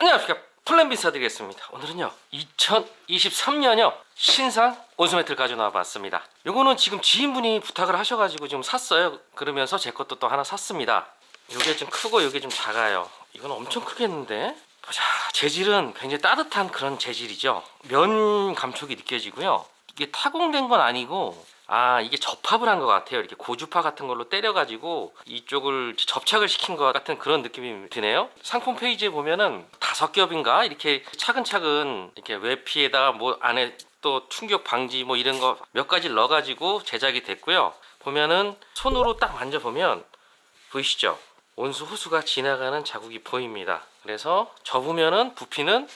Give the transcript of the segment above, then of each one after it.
안녕하십니까. 플랜 비사 드리겠습니다. 오늘은요 2023년요 신상 온수매트를 가져 나와봤습니다. 요거는 지금 지인분이 부탁을 하셔가지고 지금 샀어요. 그러면서 제 것도 또 하나 샀습니다. 요게 좀 크고 요게 좀 작아요. 이건 엄청 크겠는데? 보자 재질은 굉장히 따뜻한 그런 재질이죠. 면 감촉이 느껴지고요 이게 타공된 건 아니고 아 이게 접합을 한 것 같아요. 이렇게 고주파 같은 걸로 때려가지고 이쪽을 접착을 시킨 것 같은 그런 느낌이 드네요. 상품 페이지에 보면은 다섯 겹인가? 이렇게 차근차근 이렇게 외피에다가 뭐 안에 또 충격 방지 뭐 이런 거 몇 가지 넣어가지고 제작이 됐고요. 보면은 손으로 딱 만져보면 보이시죠? 온수 호수가 지나가는 자국이 보입니다. 그래서 접으면은 부피는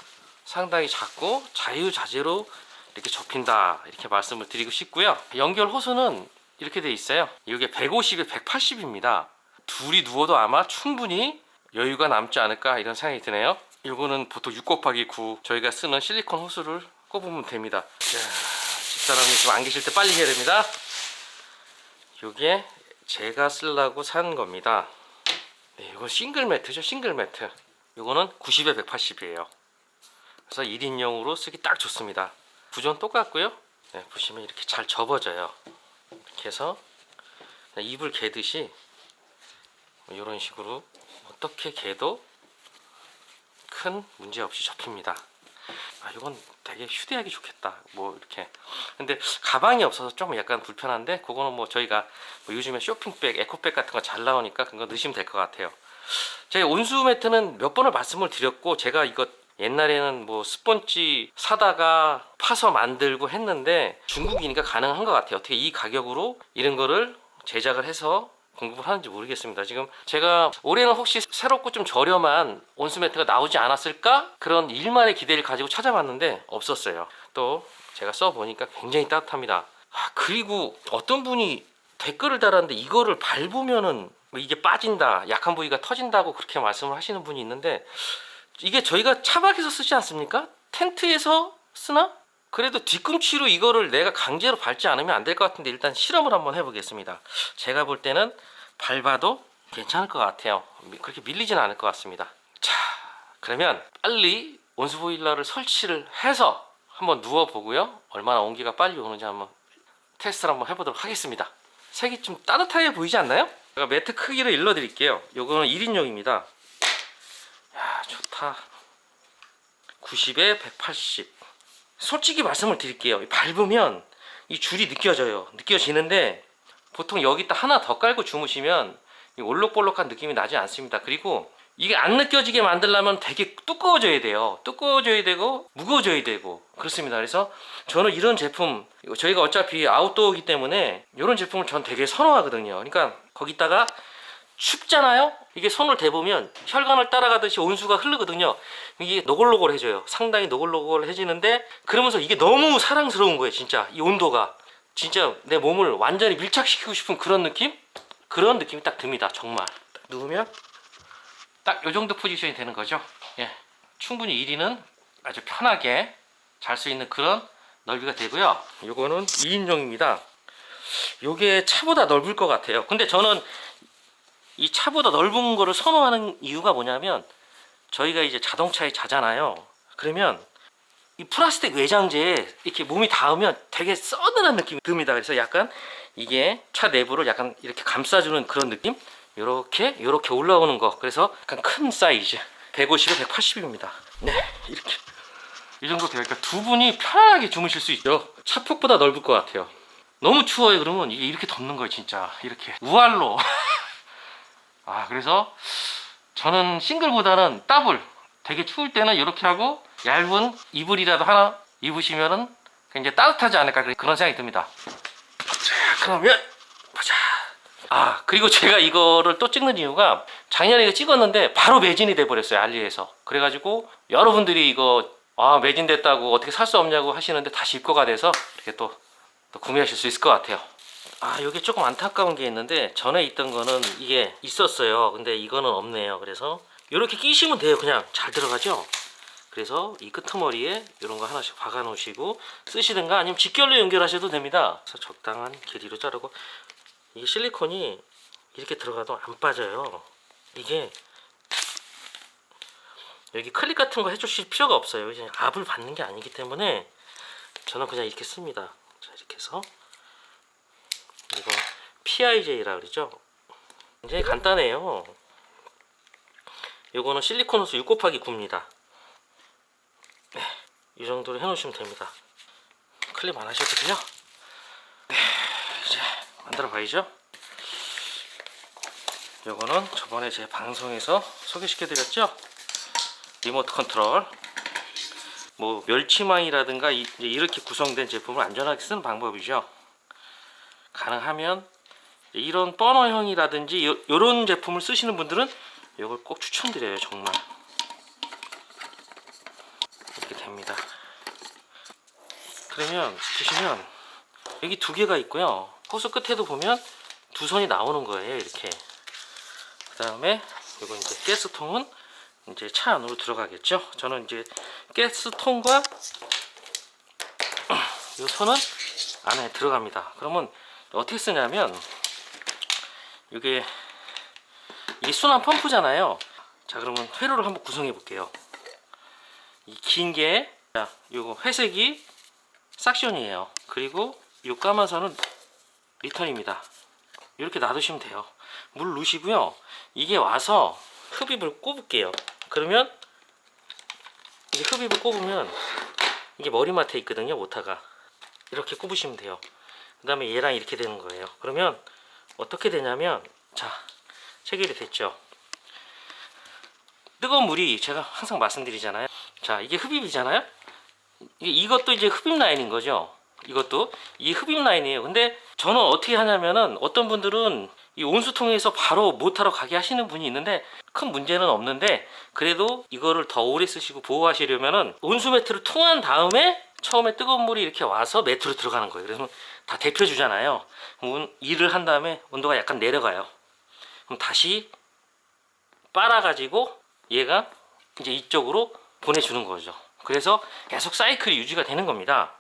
상당히 작고 자유자재로 이렇게 접힌다 이렇게 말씀을 드리고 싶고요. 연결 호수는 이렇게 돼 있어요. 이게 150에 180입니다. 둘이 누워도 아마 충분히 여유가 남지 않을까 이런 생각이 드네요. 이거는 보통 6 곱하기 9 저희가 쓰는 실리콘 호수를 꼽으면 됩니다. 자, 집사람이 지금 안 계실 때 빨리 해야 됩니다. 이게 제가 쓰려고 산 겁니다. 네, 이건 싱글 매트죠 싱글 매트. 이거는 90에 180이에요. 그래서 1인용으로 쓰기 딱 좋습니다 구조는 똑같고요. 네, 보시면 이렇게 잘 접어져요. 이렇게 해서 이불 개듯이 이런 식으로 어떻게 개도 큰 문제 없이 접힙니다. 아 이건 되게 휴대하기 좋겠다. 뭐 이렇게 근데 가방이 없어서 좀 약간 불편한데 그거는 뭐 저희가 뭐 요즘에 쇼핑백, 에코백 같은 거 잘 나오니까 그거 넣으시면 될 것 같아요. 제가 온수 매트는 몇 번을 말씀을 드렸고 제가 이거 옛날에는 뭐 스펀지 사다가 파서 만들고 했는데 중국이니까 가능한 것 같아요. 어떻게 이 가격으로 이런 거를 제작을 해서 공급을 하는지 모르겠습니다. 지금 제가 올해는 혹시 새롭고 좀 저렴한 온수 매트가 나오지 않았을까? 그런 일만의 기대를 가지고 찾아봤는데 없었어요. 또 제가 써보니까 굉장히 따뜻합니다. 아, 그리고 어떤 분이 댓글을 달았는데 이거를 밟으면은 뭐 이게 빠진다, 약한 부위가 터진다고 그렇게 말씀을 하시는 분이 있는데 이게 저희가 차박에서 쓰지 않습니까? 텐트에서 쓰나? 그래도 뒤꿈치로 이거를 내가 강제로 밟지 않으면 안 될 것 같은데 일단 실험을 한번 해보겠습니다. 제가 볼 때는 밟아도 괜찮을 것 같아요. 미- 그렇게 밀리진 않을 것 같습니다. 자, 그러면 빨리 온수 보일러를 설치를 해서 한번 누워 보고요. 얼마나 온기가 빨리 오는지 한번 테스트를 한번 해보도록 하겠습니다. 색이 좀 따뜻하게 보이지 않나요? 제가 매트 크기를 일러드릴게요. 요거는 1인용입니다. 야 좋다 90에 180 솔직히 말씀을 드릴게요. 밟으면 이 줄이 느껴져요. 느껴지는데 보통 여기다 하나 더 깔고 주무시면 이 올록볼록한 느낌이 나지 않습니다. 그리고 이게 안 느껴지게 만들려면 되게 두꺼워져야 돼요. 두꺼워져야 되고 무거워져야 되고 그렇습니다. 그래서 저는 이런 제품 저희가 어차피 아웃도어이기 때문에 이런 제품을 전 되게 선호하거든요. 그러니까 거기다가 춥잖아요? 이게 손을 대보면 혈관을 따라가듯이 온수가 흐르거든요. 이게 노골노골해져요. 상당히 노골노골해지는데 그러면서 이게 너무 사랑스러운 거예요, 진짜. 이 온도가. 진짜 내 몸을 완전히 밀착시키고 싶은 그런 느낌? 그런 느낌이 딱 듭니다, 정말. 딱 누우면 딱요 정도 포지션이 되는 거죠. 예. 충분히 1위는 아주 편하게 잘 수 있는 그런 넓이가 되고요. 요거는 2인용입니다. 요게 차보다 넓을 것 같아요. 근데 저는 이 차보다 넓은 거를 선호하는 이유가 뭐냐면 저희가 이제 자동차에 자잖아요. 그러면 이 플라스틱 외장재에 이렇게 몸이 닿으면 되게 서늘한 느낌이 듭니다. 그래서 약간 이게 차 내부를 약간 이렇게 감싸주는 그런 느낌? 요렇게 요렇게 올라오는 거. 그래서 약간 큰 사이즈. 150에 180입니다. 네, 이렇게. 이 정도 되니까 두 분이 편안하게 주무실 수 있죠. 차폭보다 넓을 것 같아요. 너무 추워요. 그러면 이게 이렇게 덮는 거예요, 진짜. 이렇게 우알로. 아 그래서 저는 싱글보다는 더블 되게 추울 때는 이렇게 하고 얇은 이불이라도 하나 입으시면은 굉장히 따뜻하지 않을까 그런 생각이 듭니다. 자 그러면 보자. 아 그리고 제가 이거를 또 찍는 이유가 작년에 이거 찍었는데 바로 매진이 돼 버렸어요 알리에서. 그래가지고 여러분들이 이거 아 매진됐다고 어떻게 살 수 없냐고 하시는데 다시 입고가 돼서 이렇게 또, 또 구매하실 수 있을 것 같아요 아, 여기 조금 안타까운 게 있는데 전에 있던 거는 이게 있었어요. 근데 이거는 없네요. 그래서 이렇게 끼시면 돼요. 그냥 잘 들어가죠. 그래서 이 끄트머리에 이런 거 하나씩 박아 놓으시고 쓰시든가 아니면 직결로 연결하셔도 됩니다. 그래서 적당한 길이로 자르고 이게 실리콘이 이렇게 들어가도 안 빠져요. 이게 여기 클립 같은 거 해주실 필요가 없어요. 이제 압을 받는 게 아니기 때문에 저는 그냥 이렇게 씁니다. 자 이렇게 해서 PIJ라 그러죠. 굉장히 간단해요. 요거는 실리콘 호스 6 곱하기 9입니다. 네, 이 정도로 해놓으시면 됩니다. 클립 안 하셔도 돼요. 네, 이제 만들어 봐야죠. 요거는 저번에 제 방송에서 소개시켜 드렸죠. 리모트 컨트롤. 뭐 멸치망이라든가 이렇게 구성된 제품을 안전하게 쓰는 방법이죠. 가능하면 이런 버너형이라든지 요, 요런 제품을 쓰시는 분들은 이걸 꼭 추천드려요 정말. 이렇게 됩니다. 그러면 보시면 여기 두 개가 있고요. 호스 끝에도 보면 두 선이 나오는 거예요 이렇게. 그 다음에 이거 이제 가스통은 이제 차 안으로 들어가겠죠? 저는 이제 가스통과 이 선은 안에 들어갑니다. 그러면 어떻게 쓰냐면 이게 이게 순환 펌프잖아요. 자 그러면 회로를 한번 구성해 볼게요. 이 긴 게, 자 요거 회색이 삭션이에요. 그리고 요 까만 선은 리턴입니다. 이렇게 놔두시면 돼요. 물 넣으시고요. 이게 와서 흡입을 꼽을게요. 그러면 이게 흡입을 꼽으면 이게 머리맡에 있거든요. 모타가 이렇게 꼽으시면 돼요. 그 다음에 얘랑 이렇게 되는 거예요. 그러면 어떻게 되냐면 자 체결이 됐죠. 뜨거운 물이 제가 항상 말씀드리잖아요. 자 이게 흡입이잖아요. 이것도 이제 흡입 라인인 거죠. 이것도 이 흡입 라인이에요. 근데 저는 어떻게 하냐면은 어떤 분들은 이 온수통에서 바로 못하러 가게 하시는 분이 있는데 큰 문제는 없는데 그래도 이거를 더 오래 쓰시고 보호하시려면은 온수 매트를 통한 다음에 처음에 뜨거운 물이 이렇게 와서 매트로 들어가는 거예요. 그래서 다 데펴주잖아요. 그럼 일을 한 다음에 온도가 약간 내려가요. 그럼 다시 빨아가지고 얘가 이제 이쪽으로 보내주는 거죠. 그래서 계속 사이클이 유지가 되는 겁니다.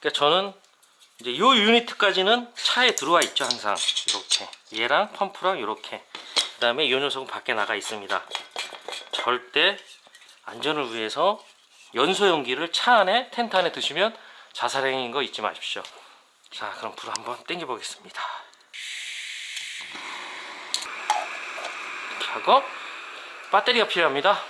그러니까 저는 이제 요 유니트까지는 차에 들어와 있죠 항상 이렇게 얘랑 펌프랑 이렇게 그 다음에 이 녀석은 밖에 나가 있습니다 절대 안전을 위해서 연소 용기를 차 안에 텐트 안에 드시면 자살 행위인 거 잊지 마십시오. 자 그럼 불 한번 땡겨 보겠습니다. 하고 배터리가 필요합니다.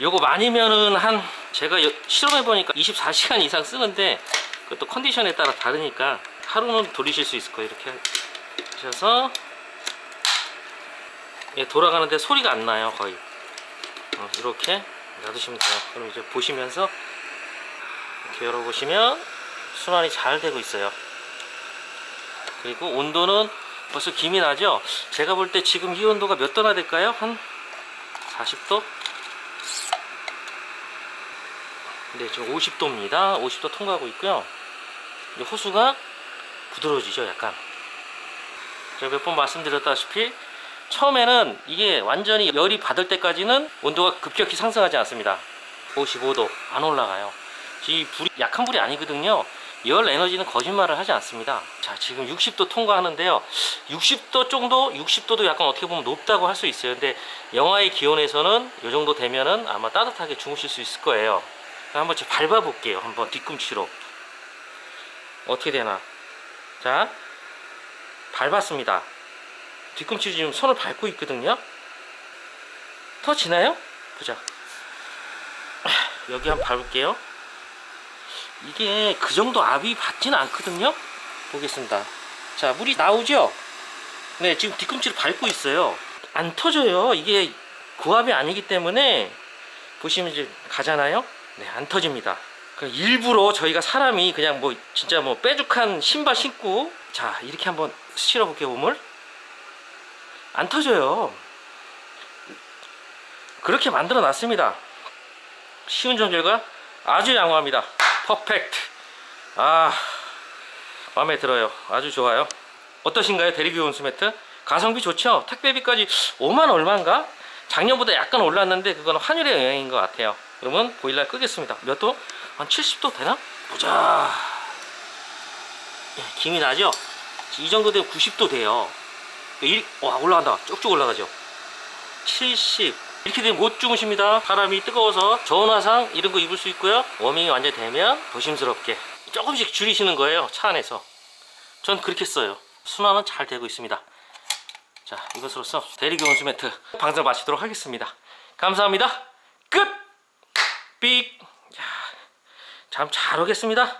요거 많이면은 한 제가 여- 실험해 보니까 24시간 이상 쓰는데 그것도 컨디션에 따라 다르니까 하루는 돌리실 수 있을 거예요. 이렇게 하셔서 예, 돌아가는데 소리가 안 나요 거의 어, 이렇게 놔두시면 돼요 그럼 이제 보시면서 이렇게 열어보시면 순환이 잘 되고 있어요 그리고 온도는 벌써 김이 나죠 제가 볼 때 지금 이 온도가 몇 도나 될까요? 한 40도? 네, 지금 50도입니다. 50도 통과하고 있고요. 이 호수가 부드러워지죠, 약간. 제가 몇 번 말씀드렸다시피 처음에는 이게 완전히 열이 받을 때까지는 온도가 급격히 상승하지 않습니다. 55도 안 올라가요. 이 불이 약한 불이 아니거든요. 열 에너지는 거짓말을 하지 않습니다. 자, 지금 60도 통과하는데요. 60도 정도, 60도도 약간 어떻게 보면 높다고 할 수 있어요. 근데 영하의 기온에서는 이 정도 되면은 아마 따뜻하게 주무실 수 있을 거예요. 한번 제가 밟아 볼게요. 한번 뒤꿈치로. 어떻게 되나. 자, 밟았습니다. 뒤꿈치 지금 손을 밟고 있거든요. 터지나요? 보자. 여기 한번 밟을게요. 이게 그 정도 압이 받지는 않거든요. 보겠습니다. 자, 물이 나오죠? 네, 지금 뒤꿈치를 밟고 있어요. 안 터져요. 이게 고압이 아니기 때문에 보시면 이제 가잖아요. 네, 안 터집니다. 그 일부러 저희가 사람이 그냥 뭐 진짜 뭐 빼죽한 신발 신고 자 이렇게 한번 실어볼게요 몸을 안 터져요. 그렇게 만들어 놨습니다. 쉬운 정결과 아주 양호합니다. 퍼펙트. 아 마음에 들어요. 아주 좋아요. 어떠신가요? 대리기 온수 매트? 가성비 좋죠? 택배비까지 5만 얼마인가? 작년보다 약간 올랐는데 그건 환율의 영향인 것 같아요. 그러면 보일러 끄겠습니다. 몇 도? 한 70도 되나? 보자. 예, 김이 나죠? 이 정도 되면 90도 돼요. 일, 와 올라간다. 쭉쭉 올라가죠. 70 이렇게 되면 못 주무십니다. 사람이 뜨거워서 저온화상 이런 거 입을 수 있고요. 워밍이 완전 되면 조심스럽게 조금씩 줄이시는 거예요. 차 안에서. 전 그렇게 써요. 순환은 잘 되고 있습니다. 자 이것으로써 대리기 온수 매트 방송 마치도록 하겠습니다. 감사합니다. 끝! 삑! 참잘 오겠습니다.